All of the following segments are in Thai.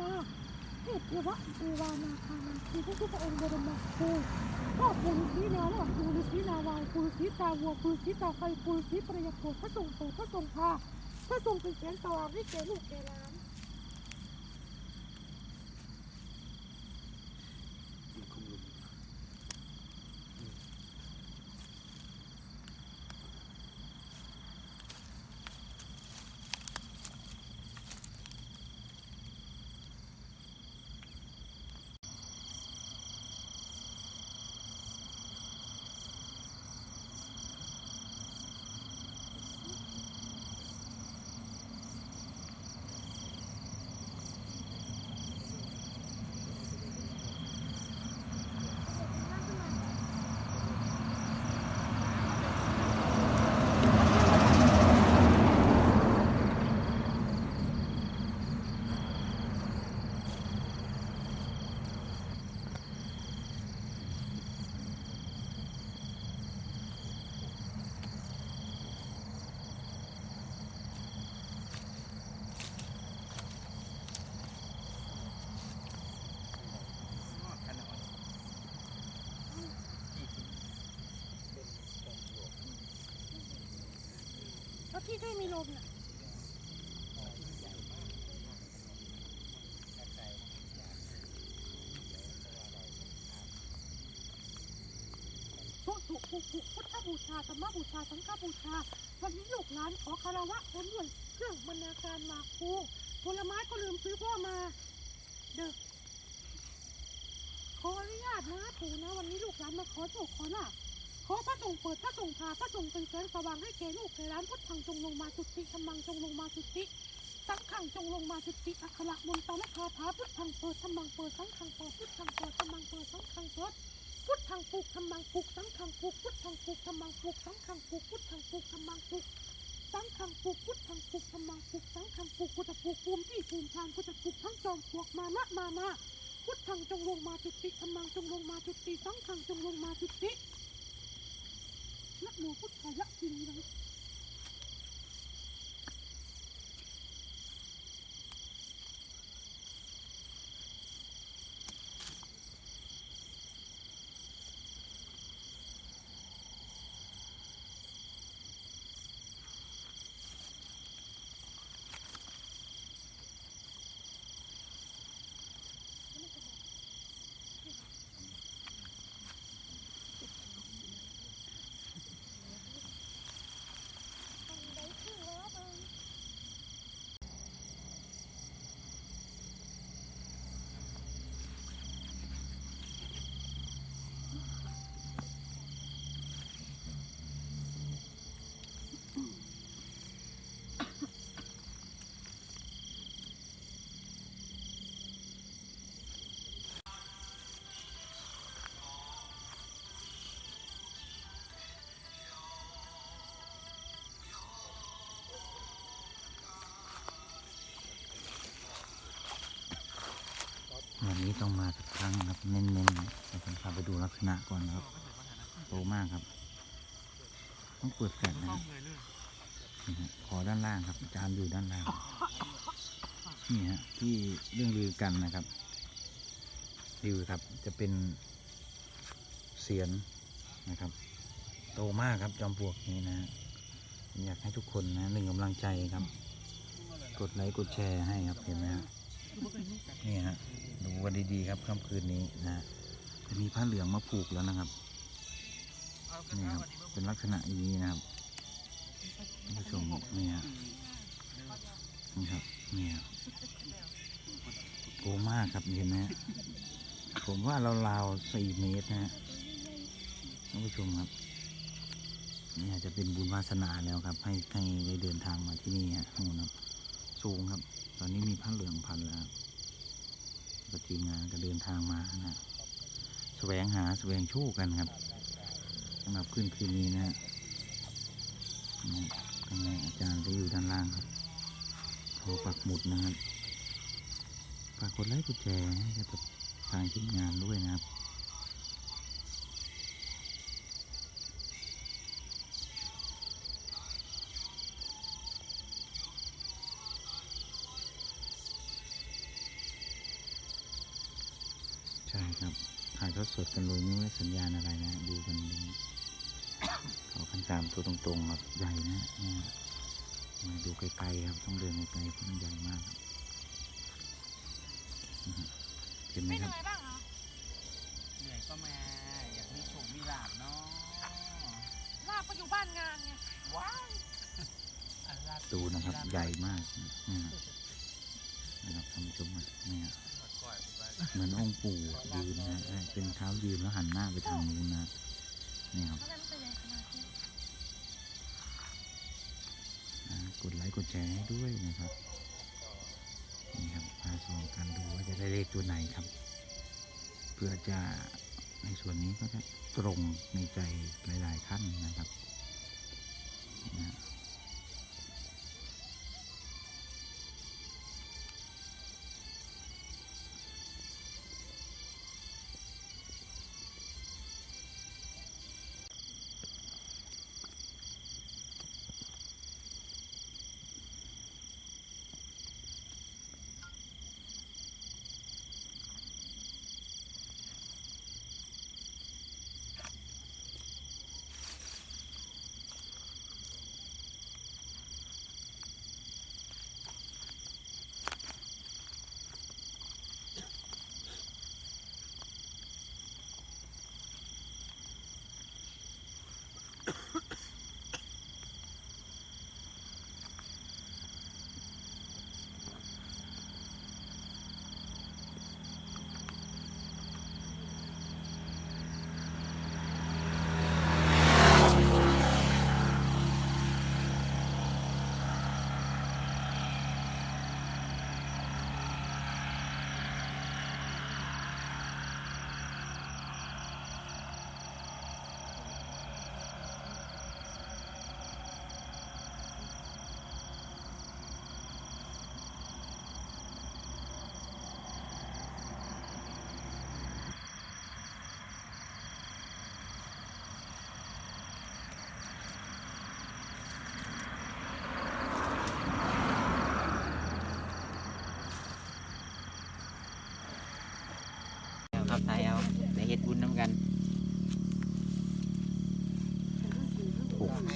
มาเทพเทวะเทวานาคานาคีพระพุทธองค์บรมครูพ่อปู่ฤาษีนาหลอกปู่ฤาษีนาวายปู่ฤาษีตาวัวปู่ฤาษีตาไฟปู่ฤาษีประยาโกรธพระทรงเปิดพระทรงพาพระทรงเป็นแสงสว่างให้แก่ลูกแก่หลานคุมลุม แล้วที่ที่มีลมน่ะสุสุภูภูพุทธบูชาธรรมบูชา สังฆบูชา วันนี้ลูกหลานขอคารวะคนด้วยเครื่องบรรณาการมากคูผลไม้ก็ลืมซื้อพ่อมา เด้อขออนุญาตนะปู่นะ วันนี้ลูกหลานมาขอโชคขอลาภ ขอพระทรงเปิดพระทรงพาพระทรงเป็นแสงสว่างให้แก่ลูกแก่ร้านพุทธังจงลงมาจุติธรรมังจงลงมาจุติสังขังจงลงมาจุติอัคระมนตาและคาถาพุทธังเปิดธรรมังเปิดสังขังเปิดพุทธังเปิดธรรมังเปิดสังขังเปิดพุทธังปลูกธรรมังปลูกสังขังปลูกพุทธังปลูกธรรมังปลูกสังขังปลูกพุทธังปลูกธรรมังปลูกสังขังปลูกพุทธังปลูกธรรมังปลูกสังขังปลูกกูจะปลูกภูมิที่ภูมิทางกูจะปลูกทั้งจอมปลวกมานะมามาพุทธังจงลงมาจุติธรรมังจงลงมาจุติสังขังจงลงมาจุติ นะโมพุทธายะสิริรังันนี้ต้องมาสักครั้งครับ เน้นๆนะเดี๋ยวผมพาไปดูลักษณะก่อนนะครับโตมากครับ ต้องเปิดแฟลชนะครับนี่ฮะขอด้านล่างครับอาจารย์อยู่ด้านล่างนี่ฮะที่เรื่องลือกันนะครับลือครับจะเป็นเสียนนะครับ โตมากครับจอมปลวกนี้นะอยากให้ทุกคนนะหนึ่งกำลังใจครับ กดไลค์กดแชร์ให้ครับเห็นไหมฮะนี่ฮะ ดูกันดีๆครับค่ำคืนนี้นะจะมีผ้าเหลืองมาผูกแล้วนะครับนี่ครับเป็นลักษณะอย่างนี้นะครับท่านผู้ชมนี่ฮะนี่ครับนี่ฮะโตมากครับเห็นไหมผมว่าเราราวๆสี่เมตรนะฮะท่านผู้ชมครับนี่อาจจะเป็นบุญวาสนาแล้วครับ ให้ให้ได้เดินทางมาที่นี่ฮะนู่นครับสูงครับ ตอนนี้มีผ้าเหลืองพันแล้วครับ ก็ทีมงานก็เดินทางมานะแสวงหาแสวงโชคกันครับสำหรับคืนคืนนี้นะฮะนี่านอาจารย์จะอยู่ด้านล่างครับโทรปักหมุดนะครับฝากกดไลค์กดแชร์ให้กับทางทีมงานด้วยนะครับ ช่ครับ ถ่ายทอดสดกันเลยไม่ว่าสัญญาณอะไรนะ ดูกันดูเขาขันตามตัวตรงๆครับใหญ่นะเนี่ยมาดูไกลๆครับต้องเดินไกลๆเพราะมันใหญ่มากครับนะฮะเห็นไหมเป็นคยัรับงไงบ้างเหรอเหนื่อยก็มาอยากมีโชคมีลาบเนาะลาบก็อยู่บ้านงานไงว้าวอันลาบดูนะครับใหญ่มากเนี่ยนะครับท่านผู้ชมอะเนี่ย เหมือนองค์ปู่ยืนนะเป็นเท้ายืนแล้วหันหน้าไปทางนู้นนะเนี่ยครับกดไลค์กดแชร์ให้ด้วยนะครับนี่ครับพาส่องกันดูว่าจะได้เลขตัวไหนครับ เพื่อจะในส่วนนี้ก็จะตรงในใจหลาย ๆ ท่านนะครับนะ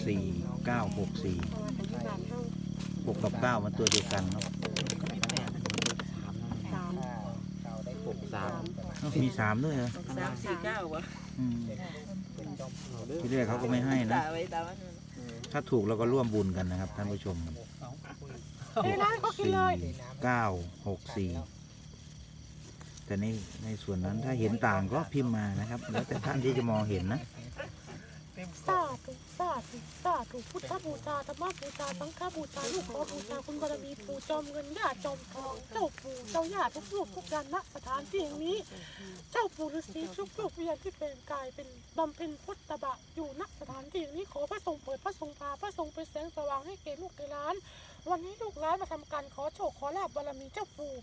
สี่เก้าหกสี่หกกับเก้ามันตัวเดียวกันเนาะสามสามเอ้ามีสามด้วยเหรอสามสี่เก้าวะอืมที่แรกเขาก็ไม่ให้นะ ตาไว้ตาไว้ถ้าถูกเราก็ร่วมบุญกันนะครับ ท่านผู้ชมเฮ้ยร้านเขากินสี่เลยเก้าหกสี่แต่ในในส่วนนั้นถ้าเห็นต่างก็พิมพ์มานะครับ แล้วแต่ท่านที่จะมองเห็นนะ สาธุสาธุสาธุพุทธบูชาธรรมบูชาสังฆบูชาลูกขอบูชาคุณบารมีปู่จอมเงินย่าจอมทองเจ้าปู่เจ้าย่าทุกลูกทุกยันณสถานที่แห่งนี้ เจ้าปู่ฤาษีทุกลูกวิญญาณที่เป็นกายเป็นบำเพ็ญพุทธบะอยู่ณสถานที่แห่งนี้ขอพระทรงเปิดพระทรงพาพระทรงเป็นแสงสว่างให้แก่ลูกแก่หลาน วันนี้ลูกหลานมาทำการขอโชคขอลาบบารมีเจ้าปู่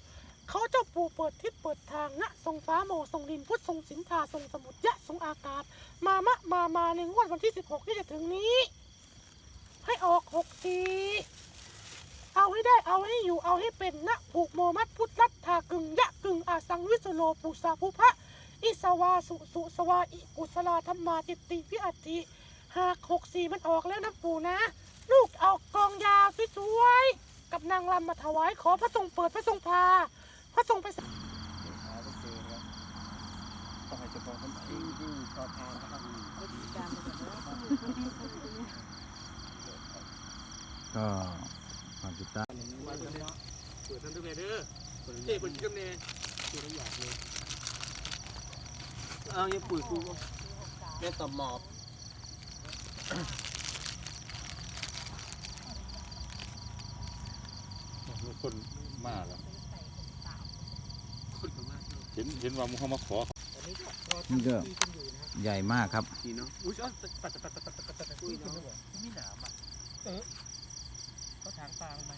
เขาเจ้าปู่เปิดทิศเปิดทางณทรงฟ้าโมทรงดินพุทธทรงสินธาทรงสมุทรยะทรงอากาศ มามะมามาในงวดวันที่ 16 ที่จะถึงนี้ ให้ออกหกทีเอาให้ได้เอาให้อยู่เอาให้เป็นนะผูกโมมัดพุทธรัตถากึงยะกึงอาสังวิสโลปุสาภุพะอิสวาสุสุสวาอิกุสลาธรรมาจิตติวิอัติหากหกสี่มันออกแล้วนะปู่นะ ลูกเอากองยาวสวยๆกับนางรำมาถวายขอพระทรงเปิดพระทรงพา พระทสงฆ์ไปสาก็ฝากติดตามเปิดทันทุกเมเด้อเจ๊คนกินกับเนยคือระยะเลยเอาเนี่ยปุ๋ยกูแม่ต่อหมอบคนมาแล้ว เห็นเห็นว่ามุขมาขอนี่ก็ใหญ่มากครับนี่เนาะอุ้ยอ๋อตัดตัดตัดตัดตัดตัดตัดอุ้ยเนาะมีหนามอะเออเขาถางฟางไหม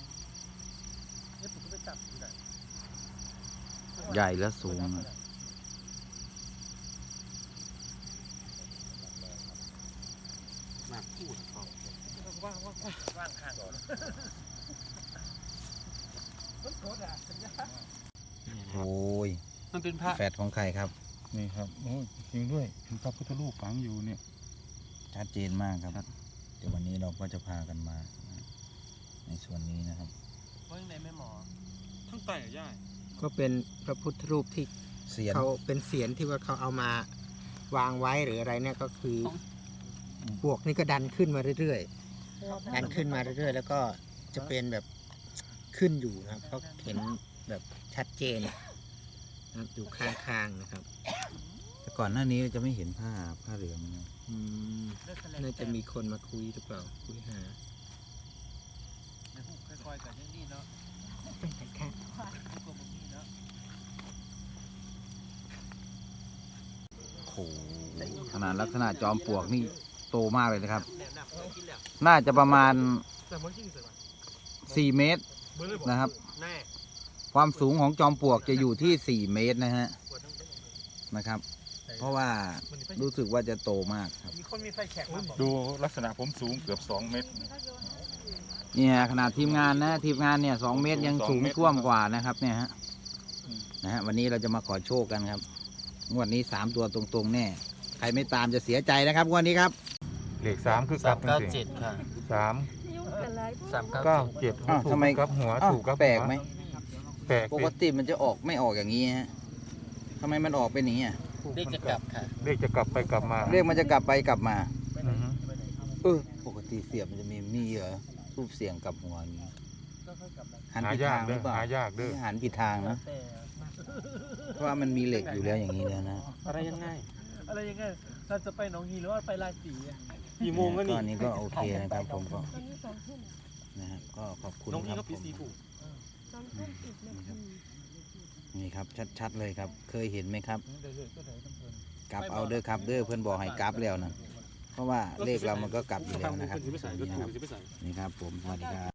แล้วผมก็ไปจับดูได้ใหญ่และสูงมากพูดว่างว่างว่างข้างก่อนโอ้ย มันเป็นพระแฟดของใครครับ นี่ครับโอ้ยจริงด้วยเป็นพระพุทธรูปฝังอยู่เนี่ย ชัดเจนมากครับ เดี๋ยววันนี้เราก็จะพากันมา ในส่วนนี้นะครับว่ายังไงแม่หมอทั้งไตอะย่ายก็เป็นพระพุทธรูปที่เสียนเขาเป็นเสียนที่ว่าเขาเอามาวางไว้หรืออะไรเนี่ยก็คือพวกนี้ก็ดันขึ้นมาเรื่อยๆดันขึ้นมาเรื่อยๆ แล้วก็จะเป็นแบบขึ้นอยู่นะครับเขาเห็นแบบชัดเจน นะครับอยู่ข้างๆนะครับ แต่ก่อนหน้านี้จะไม่เห็นผ้าผ้าเหลืองนะอืมน่าจะมีคนมาคุยหรือเปล่าคุยหาค่อยๆกันยังนี่เนาะเป็นกันค่ะกลมนี่เนาะโอ้โหขนาดลักษณะจอมปลวกนี่โตมากเลยนะครับแหนมหนักเคยกินแล้วน่าจะประมาณแต่เมื่อกี้เสร็จ4เมตรนะครับแน่ ความสูงของจอมปลวกจะอยู่ที่ 4 เมตรนะฮะนะครับ เพราะว่ารู้สึกว่าจะโตมากครับ มีคนมีไฟแฉกมาบอกดูลักษณะผมสูงเกือบสองเมตร เนี่ยขนาดทีมงานนะทีมงานเนี่ยสองเมตรยังสองสูงเมตรท่วมกว่านะครับ เนี่ยฮะอืมนะฮะวันนี้เราจะมาขอโชคกันครับงวดนี้สามตัวตรงๆแน่ใครไม่ตามจะเสียใจนะครับงวดนี้ครับเลขสามคือสามจัเก้างสิเจ็ดค่ะสามสามเก้าเก้าเจ็ดเจ็ดอ้าวถูกทำไมกับหัวอ้าวถูกกับแปลกไหมแปลกปกติมันจะออกไม่ออกอย่างนี้ฮะทำไมมันออกเป็นอย่างนี้อะเด็กจะกลับค่ะเลขจะกลับไปกลับมาเรียกมันจะกลับไปกลับมาอือฮึเออปกติเสียบมันจะมีมีเหรอรูปเสียงกลับหัวอย่างนี้หันหาผิดยาทากงหเด้รืออเปล่าหายากเด้อ นี่หันผิดทางนะแต่เพราะว่ามันมีเหล็กอยู่แล้วอย่างนี้แล้วนะอะไรยังไงอะไรยังไงเราจะไปหนองฮีหรือว่าไปลายสีอะกี่โมงแล้วก็นี่อันนี้ก็โอเคนะครับผมก็ตอนนี้สองทุ่มนะฮะก็ขอบคุณน้องฮีครัก็บปีผมสีถูก สองทุ่มสิบนาทีนี่ครับ ชัดๆเลยครับ เคยเห็นไหมครับเดี๋ยวๆก็เดี๋ยวต้องเพลินกลับเอาเด้อครับเด้อเพื่อนบอกให้กลับแล้วนะเพราะว่าเลขเรามันก็กลับอยู่แล้วนะครับนี่นะครับนี่ครับผมสวัสดีครับ